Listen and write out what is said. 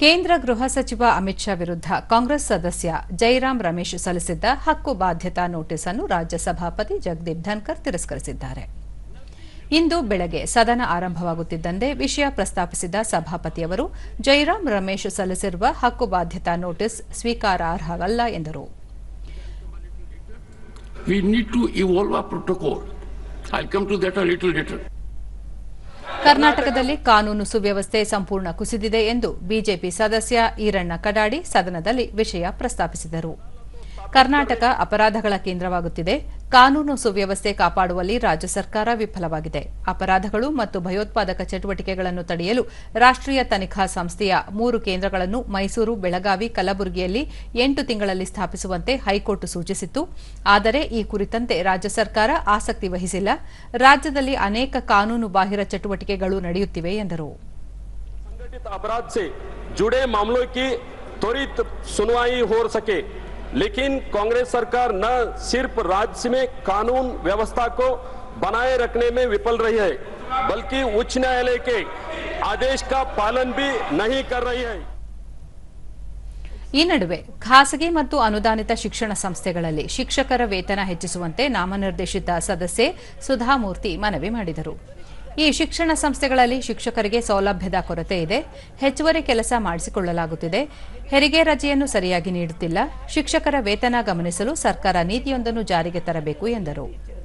ಕೇಂದ್ರ ಗೃಹ ಸಚಿವ ಅಮಿತ್ ಶಾ ವಿರುದ್ಧ ಕಾಂಗ್ರೆಸ್ ಸದಸ್ಯ ಜೈರಾಮ್ ರಮೇಶ್ ಸಲ್ಲಿಸಿದ್ದ ಹಕ್ಕು ಬಾಧ್ಯತಾ ನೋಟಿಸ್ ಅನ್ನು ರಾಜ್ಯ ಸಭಾಪತಿ ಜಗದೀಪ್ ಧನ್ಕರ್ ತಿರಸ್ಕರಿಸಿದ್ದಾರೆ. ಇಂದು ಬೆಳಗ್ಗೆ ಸದನ ಆರಂಭವಾಗುತ್ತಿದ್ದಂತೆ ವಿಷಯ ಪ್ರಸ್ತಾಪಿಸಿದ ಸಭಾಪತಿಯವರು ಜೈರಾಮ್ ರಮೇಶ್ ಸಲ್ಲಿಸಿರುವ ಹಕ್ಕು ಬಾಧ್ಯತಾ ನೋಟಿಸ್ ಸ್ವೀಕಾರಾರ್ಹವಲ್ಲ ಎಂದರು. We need to evolve our. ಕರ್ನಾಟಕದಲ್ಲಿ ಕಾನೂನು ಸುವ್ಯವಸ್ಥೆ ಸಂಪೂರ್ಣ ಕುಸಿದಿದೆ ಎಂದು ಬಿಜೆಪಿ ಸದಸ್ಯ ಈರಣ್ಣ ಕಡಾಡಿ ಸದನದಲ್ಲಿ ವಿಷಯ ಪ್ರಸ್ತಾಪಿಸಿದರು. ಕರ್ನಾಟಕ ಅಪರಾಧಗಳ ಕೇಂದ್ರವಾಗುತ್ತಿದೆ ಕಾನೂನು ಸುವ್ಯವಸ್ಥೆ ಕಾಪಾಡುವಲ್ಲಿ ರಾಜ್ಯ ಸರ್ಕಾರ ವಿಫಲವಾಗಿದೆ ಅಪರಾಧಗಳು ಮತ್ತು ಭಯೋತ್ಪಾದಕ ಚಟುವಟಿಕೆಗಳನ್ನು ತಡೆಯಲು ರಾಷ್ಟ್ರೀಯ ತನಿಖಾ ಸಂಸ್ಥೆಯ ಮೂರು ಕೇಂದ್ರಗಳನ್ನು ಮೈಸೂರು ಬೆಳಗಾವಿ ಕಲಬುರಗಿಯಲ್ಲಿ ಎಂಟು ತಿಂಗಳಲ್ಲಿ ಸ್ಥಾಪಿಸುವಂತೆ ಹೈಕೋರ್ಟ್ ಸೂಚಿಸಿತ್ತು ಆದರೆ ಈ ಕುರಿತಂತೆ ರಾಜ್ಯ ಸರ್ಕಾರ ಆಸಕ್ತಿ ವಹಿಸಿಲ್ಲ ರಾಜ್ಯದಲ್ಲಿ ಅನೇಕ ಕಾನೂನು ಬಾಹಿರ ಚಟುವಟಿಕೆಗಳು ನಡೆಯುತ್ತಿವೆ ಎಂದರು संगठित अपराध से जुड़े मामलों की त्वरित सुनवाई हो सके लेकिन कांग्रेस सरकार न सिर्फ राज्य में कानून व्यवस्था को बनाए रखने में विफल रही है बल्कि उच्च न्यायालय के आदेश का पालन भी नहीं कर रही है ಈ ನಡುವೆ ಖಾಸಗಿ ಮತ್ತು ಅನುದಾನಿತ ಶಿಕ್ಷಣ ಸಂಸ್ಥೆಗಳಲ್ಲಿ ಶಿಕ್ಷಕರ ವೇತನ ಹೆಚ್ಚಿಸುವಂತೆ ನಾಮನಿರ್ದೇಶಿತ ಸದಸ್ಯೆ ಸುಧಾಮೂರ್ತಿ ಮನವಿ ಮಾಡಿದರು ಈ ಶಿಕ್ಷಣ ಸಂಸ್ಥೆಗಳಲ್ಲಿ ಶಿಕ್ಷಕರಿಗೆ ಸೌಲಭ್ಯದ ಕೊರತೆ ಇದೆ. ಹೆಚ್ಚುವರಿ ಕೆಲಸ ಮಾಡಿಸಿಕೊಳ್ಳಲಾಗುತ್ತಿದೆ. ಹೆರಿಗೆ ರಜೆಯನ್ನು ಸರಿಯಾಗಿ ನೀಡುತ್ತಿಲ್ಲ. ಶಿಕ್ಷಕರ ವೇತನ ಗಮನಿಸಲು ಸರ್ಕಾರ ನೀತಿಯೊಂದನ್ನು ಜಾರಿಗೆ ತರಬೇಕು ಎಂದರು.